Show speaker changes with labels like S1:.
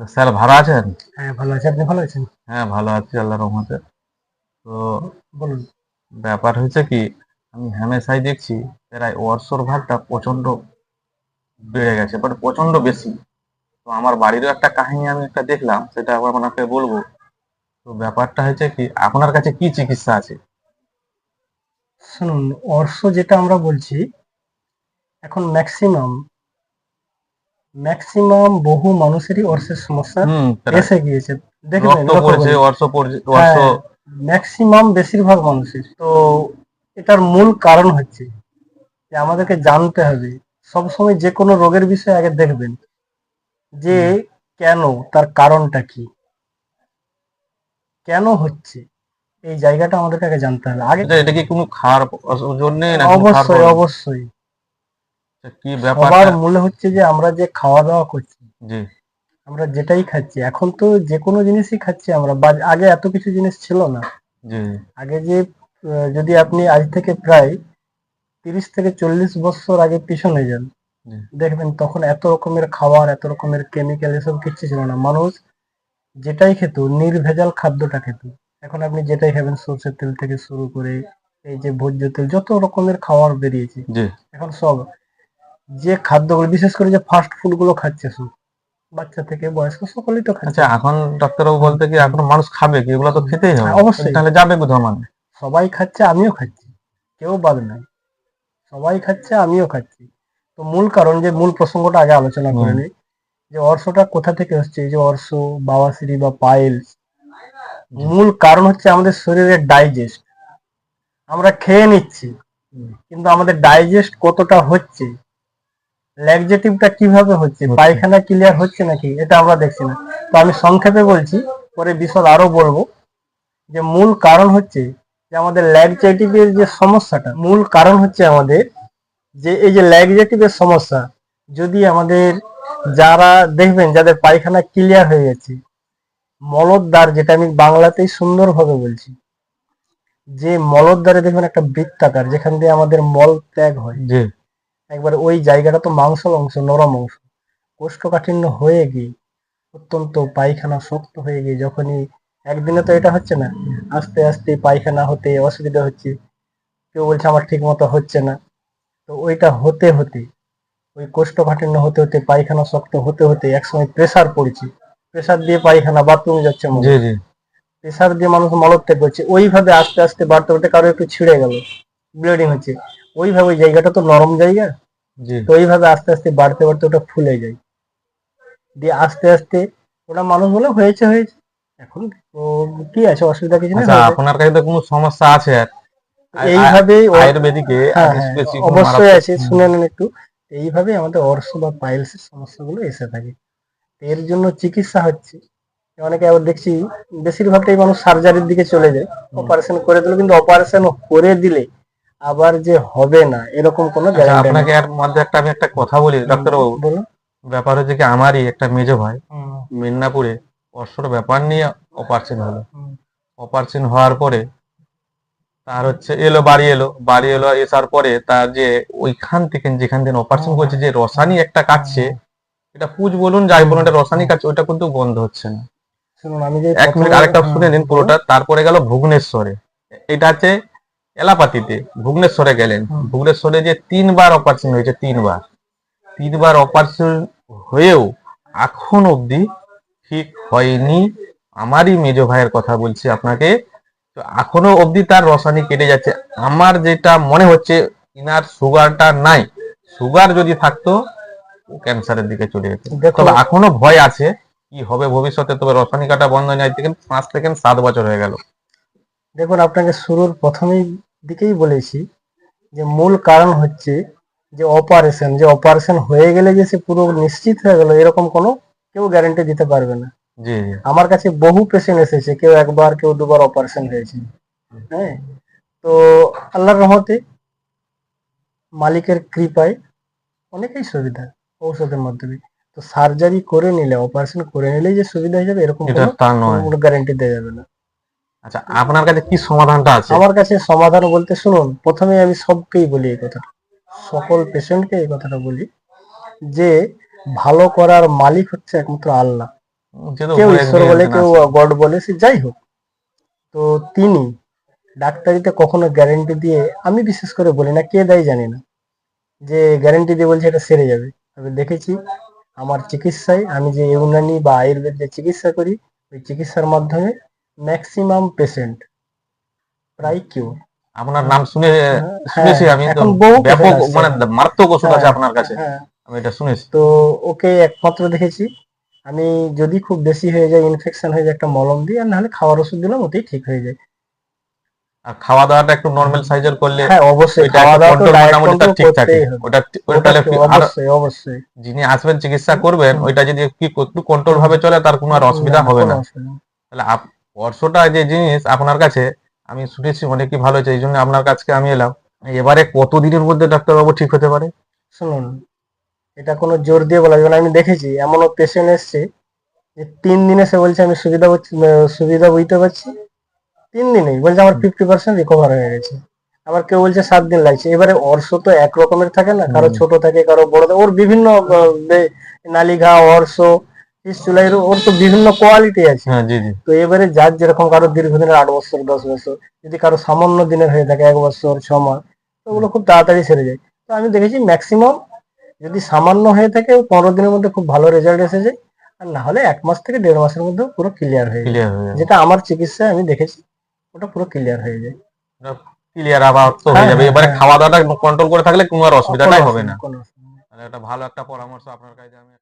S1: Sir ভালো আছেন?
S2: হ্যাঁ ভালো আছে। আপনি ভালো আছেন?
S1: হ্যাঁ ভালো আছি আল্লাহ রহমতে। তো
S2: বলুন।
S1: ব্যাপার হয়েছে কি আমি হামেশাই দেখছি প্রায় ওয়ার্সোর ভাগটা প্রচণ্ড বেড়ে গেছে বাট প্রচণ্ড বেশি। তো আমার বাড়িরও একটা কাহিনী আমি একটা দেখলাম সেটা আবার আপনাকে বলব। তো ব্যাপারটা হয়েছে কি আপনার কাছে কি চিকিৎসা আছে?
S2: শুনুন অর্শ যেটা আমরা বলছি এখন ম্যাক্সিমাম ম্যাক্সিমাম বহু মানুষেরই অর্শের সমস্যা এসে গিয়েছে। দেখবেন ম্যাক্সিমাম বেশিরভাগ মানুষের। তো এটার মূল কারণ হচ্ছে যে আমাদেরকে জানতে হবে সবসময় যে কোনো রোগের বিষয়ে আগে দেখবেন যে কেন তার কারণটা কি। কেন হচ্ছে এই জায়গাটা আমাদেরকে আগে জানতে হবে। আগে
S1: এটা এটা কি কোনো খাওয়ার জন্য
S2: অবশ্যই অবশ্যই।
S1: কি ব্যাপার
S2: সবার মূলে হচ্ছে যে আমরা যে খাওয়া দাওয়া করছি
S1: জি।
S2: আমরা যেটাই খাচ্ছি এখন তো যে কোনো জিনিসই খাচ্ছি আমরা আগে এত কিছু জিনিস ছিল না।
S1: জি।
S2: আগে যে যদি আপনি আজ থেকে প্রায় তিরিশ থেকে চল্লিশ বছর আগে পিছনে যান দেখবেন তখন এত রকমের খাবার এত রকমের কেমিক্যাল এসব কিচ্ছু ছিল না। মানুষ যেটাই খেত নির্ভেজাল খাদ্যটা খেত। এখন আপনি যেটাই খাবেন সর্ষের তেল থেকে শুরু করে এই যে ভোজ্য তেল যত রকমের খাবার বেরিয়েছে এখন সব যে খাদ্যগুলো বিশেষ করে যে ফাস্ট ফুডগুলো খাচ্ছে সব বাচ্চা থেকে বয়স্ক সকলেই তো খাচ্ছে।
S1: আচ্ছা এখন ডাক্তারবাবু বলতে কি এখন মানুষ খাবে কি? এগুলো তো খেতেই হবে।
S2: অবশ্যই।
S1: তাহলে যাবে কোথাও মানে?
S2: সবাই খাচ্ছে আমিও খাচ্ছি। কেউ বাদ নাই। সবাই খাচ্ছে আমিও খাচ্ছি। তো মূল কারণ যে মূল প্রসঙ্গটা আগে আলোচনা করে। নিই যে অর্শটা কোথা থেকে হচ্ছে এই যে অর্শ বাওয়াসিরি বা পাইলস মূল কারণ হচ্ছে আমাদের শরীরের ডাইজেস্ট আমরা খেয়ে নিচ্ছি কিন্তু আমাদের ডাইজেস্ট কতটা হচ্ছে? ল্যাকজেটিভটা কীভাবে হচ্ছে। পায়খানা ক্লিয়ার হচ্ছে নাকি? এটা আমরা দেখছি না। তো আমি সংক্ষেপে বলছি পরে বিশদ আরও বলব যে মূল কারণ হচ্ছে যে আমাদের ল্যাকজেটিভের যে সমস্যাটা মূল কারণ হচ্ছে আমাদের যে এই যে ল্যাকজেটিভের সমস্যা যদি আমাদের যারা দেখবেন যাদের পায়খানা ক্লিয়ার হয়ে গেছে মলদ্বার যেটা আমি বাংলাতেই সুন্দরভাবে বলছি যে মলদ্বারে দেখবেন একটা বৃত্তাকার যেখান দিয়ে আমাদের মল ত্যাগ হয়। একবার ওই জায়গাটা তো মাংস অংশ নরম অংশ কোষ্ঠকাঠিন্য হয়ে গিয়ে অত্যন্ত পায়খানা শক্ত হয়ে গিয়ে যখনই একদিনে তো এটা হচ্ছে না আস্তে আস্তে পায়খানা হতে অসুবিধা হচ্ছে কেউ বলছে আমার ঠিক মতো হচ্ছে না। তো ওইটা হতে হতে ওই কোষ্ঠকাঠিন্য হতে হতে পায়খানা শক্ত হতে হতে একসময় প্রেসার পড়ছে। প্রেসার দিয়ে পায়খানা বাথরুমে যাচ্ছে প্রেসার দিয়ে মানুষ মলত্যাগ করছে। ওইভাবে আস্তে আস্তে বাড়তে বাড়তে কারও একটু ছিঁড়ে গেল ব্লিডিং হচ্ছে। ওইভাবে ওই জায়গাটা তো নরম জায়গা। তো এইভাবে আস্তে আস্তে বাড়তে বাড়তে ওটা ফুলে যায়। দিয়ে আস্তে আস্তে ওটা মানুষ বলে হয়েছে হয়েছে। এখন কি আছে অসুবিধা কিছু নেই
S1: আচ্ছা
S2: হয়ে।
S1: আপনার কাছে তো কোনো সমস্যা আছে। আর
S2: এইভাবেই
S1: আয়ুর্বেদিকে
S2: হ্যাঁ, হ্যাঁ,
S1: specific
S2: অবশ্যই আছে শুনে নেন একটু। এইভাবেই আমাদের অর্শ বা পাইলসের সমস্যাগুলো এসে থাকে। এর জন্য চিকিৎসা হচ্ছে। অনেকে আবার দেখছি বেশিরভাগটাই মানুষ সার্জারির দিকে চলে যায়। অপারেশন করে দিল কিন্তু অপারেশন করে দিলে আবার যে হবে না এরকম কোনো
S1: আচ্ছা, আপনাকে এর মধ্যে একটা আমি একটা কথা বলি ডাক্তারবাবু।
S2: বলুন।
S1: ব্যাপার হচ্ছে কি আমারই একটা মেজো ভাই
S2: হুম,
S1: মিদনাপুরে অর্শর ব্যাপার নিয়ে অপারেশন হলো। অপারেশন হওয়ার পরে তার হচ্ছে এলো বাড়ি এলো বাড়ি এলো এসার পরে তার যে ওইখান থেকে যেখান থেকে অপারেশন করছে যে রসানি একটা কাটছে এটা পুজ বলুন যাই বলুন এটা রসানি কাটছে ওটা কিন্তু বন্ধ হচ্ছে না।
S2: শুনুন আমি যে
S1: এক মিনিট আরেকটা শুনে নিন পুরোটা তারপরে গেল ভুবনেশ্বরে। এটা আছে এলাপাতিতে ভুবনেশ্বরে গেলেন। ভুবনেশ্বরে যে তিনবার অপারেশন হয়েছে তিনবার। তিনবার অপারেশন হয়েও এখন অবধি ঠিক হয়নি। আমারই মেজ ভাইয়ের কথা বলছি আপনাকে। তো এখনও অবধি তার রসানি কেটে যাচ্ছে। আমার যেটা মনে হচ্ছে ইনার সুগারটা নাই। সুগার যদি থাকতো ও ক্যান্সারের দিকে চলে যেত।
S2: দেখো
S1: তবে এখনও ভয় আছে কি হবে ভবিষ্যতে। তবে রসানি কাটা বন্ধ হয়ে যায় পাঁচ থেকে সাত বছর হয়ে গেল।
S2: দেখুন আপনাকে শুরুর প্রথমেই দিকেই বলেছি যে মূল কারণ হচ্ছে যে অপারেশন যে অপারেশন হয়ে গেলে যে সে পুরো নিশ্চিত হয়ে গেল এরকম কোনো কেউ গ্যারান্টি দিতে পারবে না। আমার কাছে বহু পেশেন্ট এসেছে কেউ একবার কেউ দুবার অপারেশন হয়েছে। হ্যাঁ? তো আল্লাহর রহমতে মালিকের কৃপায় অনেকেই সুবিধা ঔষধের মাধ্যমে। তো সার্জারি করে নিলে অপারেশন করে নিলেই যে সুবিধা হয়ে যাবে এরকম কোনো গ্যারান্টি দেওয়া যাবে না।
S1: আচ্ছা আপনার কাছে কি সমাধানটা আছে?
S2: আমার কাছে সমাধান বলতে শুনুন প্রথমে আমি সবকেই বলি এই কথাটা। সকল পেশেন্টকে এই কথাটা বলি যে ভালো করার মালিক হচ্ছে একমাত্র আল্লাহ। কেউ ঈশ্বর বলে কেউ গড বলে সে যাই হোক। তো তিনি ডাক্তারিতে কখনো গ্যারেন্টি দিয়ে আমি বিশেষ করে বলি না কে দেয় জানি না। যে গ্যারেন্টি দিয়ে বলছে এটা সেরে যাবে। তবে দেখেছি আমার চিকিৎসায় আমি যে ইউনানি বা আয়ুর্বেদ যে চিকিৎসা করি ওই চিকিৎসার মাধ্যমে ম্যাক্সিমাম পেশেন্ট প্রায় কিউ
S1: আপনার নাম শুনে
S2: হ্যাঁ,
S1: শুনেছি আমি তো
S2: বহু
S1: ব্যাপক মানে মারাত্মক ওষুধ আছে
S2: হ্যাঁ,
S1: আপনার কাছে।
S2: হ্যাঁ।
S1: আমি এটা শুনেছি।
S2: তো ওকে একমাত্র দেখেছি। আমি যদি খুব বেশি হয়ে যায় ইনফেকশন হয়ে যায় একটা মলম দিই আর নাহলে খাওয়ার ওষুধ দিলাম ওতেই ঠিক হয়ে যায়।
S1: আর খাওয়া দাওয়াটা একটু নর্মাল সাইজের করলে
S2: হ্যাঁ অবশ্যই। খাওয়া দাওয়া তো
S1: মোটামুটি ঠিক থাকে ওটা ওটা
S2: অবশ্যই অবশ্যই।
S1: যিনি আসবেন চিকিৎসা করবেন ওইটা যদি একটু কন্ট্রোল ভাবে চলে তার কোনো আর অসুবিধা হবে না। তাহলে অর্শটা যে জিনিস আপনার কাছে আমি শুনেছি অনেকই ভালো হয়েছে এই জন্য আপনার কাছে আমি এলাম। এবারে কত দিনের মধ্যে ডাক্তারবাবু ঠিক হতে পারে?
S2: শুনুন এটা কোনো জোর দিয়ে বলা যাবে না। আমি দেখেছি এমনও পেশেন্ট এসছে যে তিন দিনে সে বলছে আমি সুবিধা সুবিধা বুঝতে পারছি। তিন দিনেই বলছে আমার ফিফটি পার্সেন্ট রিকভার হয়ে গেছে। আবার কেউ বলছে সাত দিন লাগছে। এবারে অর্শ তো এক রকমের থাকে না
S1: কারও।
S2: ছোট থাকে কারও বড় থাকে। ওর বিভিন্ন নালিঘা অর্শ ওর তো বিভিন্ন কোয়ালিটি আছে।
S1: হ্যাঁ জি জি।
S2: তো এবারে যার যেরকম কারও দীর্ঘদিনের আট বছর দশ বছর যদি কারও সামান্য দিনের হয়ে থাকে এক বছর ছ মাস তো ওগুলো খুব তাড়াতাড়ি সেরে যায়। তো আমি দেখেছি ম্যাক্সিমাম যদি সামান্য হয়ে থাকে পনেরো দিনের মধ্যে খুব ভালো রেজাল্ট এসে যায় আর না হলে এক মাস থেকে দেড় মাসের মধ্যে পুরো ক্লিয়ার হয়ে যায়। যেটা আমার চিকিৎসায় আমি দেখেছি ওটা পুরো ক্লিয়ার হয়ে যায়।
S1: ক্লিয়ার আবার তো হয়ে
S2: হ্যাঁ,
S1: যাবে।
S2: হ্যাঁ,
S1: এবারে। খাওয়া দাওয়াটা কন্ট্রোল করে থাকলে কোনো আর অসুবিধাটাই হবে না। তাহলে একটা ভালো একটা পরামর্শ আপনার কাছে আমি